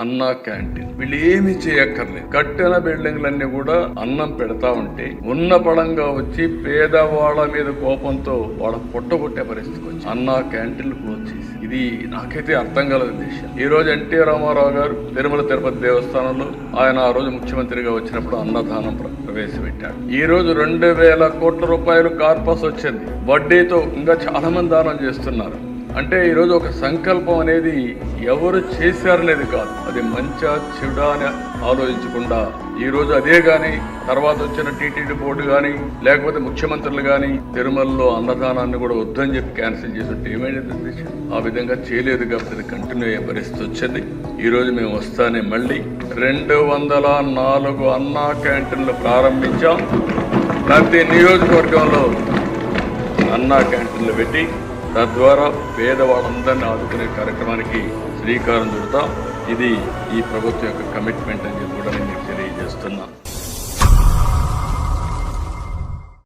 అన్నా క్యాంటీన్. వీళ్ళు ఏమి చేయక్కర్లేదు. కట్టిన బిల్డింగ్లన్నీ కూడా అన్నం పెడతా ఉంటే ఉన్న పడంగా వచ్చి పేదవాళ్ళ మీద కోపంతో వాళ్ళ పొట్టగొట్టే పరిస్థితికి వచ్చి అన్నా క్యాంటీన్లు క్లోజ్ చేసి. ఇది నాకైతే అర్థం కలదు విషయం. ఈ రోజు ఎన్టీ రామారావు గారు తిరుమల తిరుపతి దేవస్థానంలో ఆయన ఆ రోజు ముఖ్యమంత్రిగా వచ్చినప్పుడు అన్నదానం ప్రవేశపెట్టాడు ఈ రోజు రెండు వేల కోట్ల రూపాయలు కార్పస్ వచ్చింది. వడ్డీతో ఇంకా చాలా మంది దానం చేస్తున్నారు. అంటే ఈరోజు ఒక సంకల్పం అనేది ఎవరు చేశారనేది కాదు. అది మంచా చెడా అని ఆలోచించకుండా ఈ రోజు అదే గాని తర్వాత వచ్చిన టీటీడీ బోర్డు కానీ లేకపోతే ముఖ్యమంత్రులు కానీ తిరుమలలో అన్నదానాన్ని కూడా వద్దని చెప్పి క్యాన్సిల్ చేసి ఏమైంది ఆ విధంగా చేయలేదు కాబట్టి అది కంటిన్యూ అయ్యే పరిస్థితి వచ్చింది. ఈ రోజు మేము వస్తానే మళ్ళీ రెండు వందల నాలుగు అన్నా క్యాంటీన్లు ప్రారంభించాం. ప్రతి నియోజకవర్గంలో అన్నా క్యాంటీన్లు పెట్టి తద్వారా పేదవాళ్ళందరినీ ఆదుకునే కార్యక్రమానికి శ్రీకారం చుడతాం. ఇది ఈ ప్రభుత్వం యొక్క కమిట్మెంట్ అని చెప్పి కూడా నేను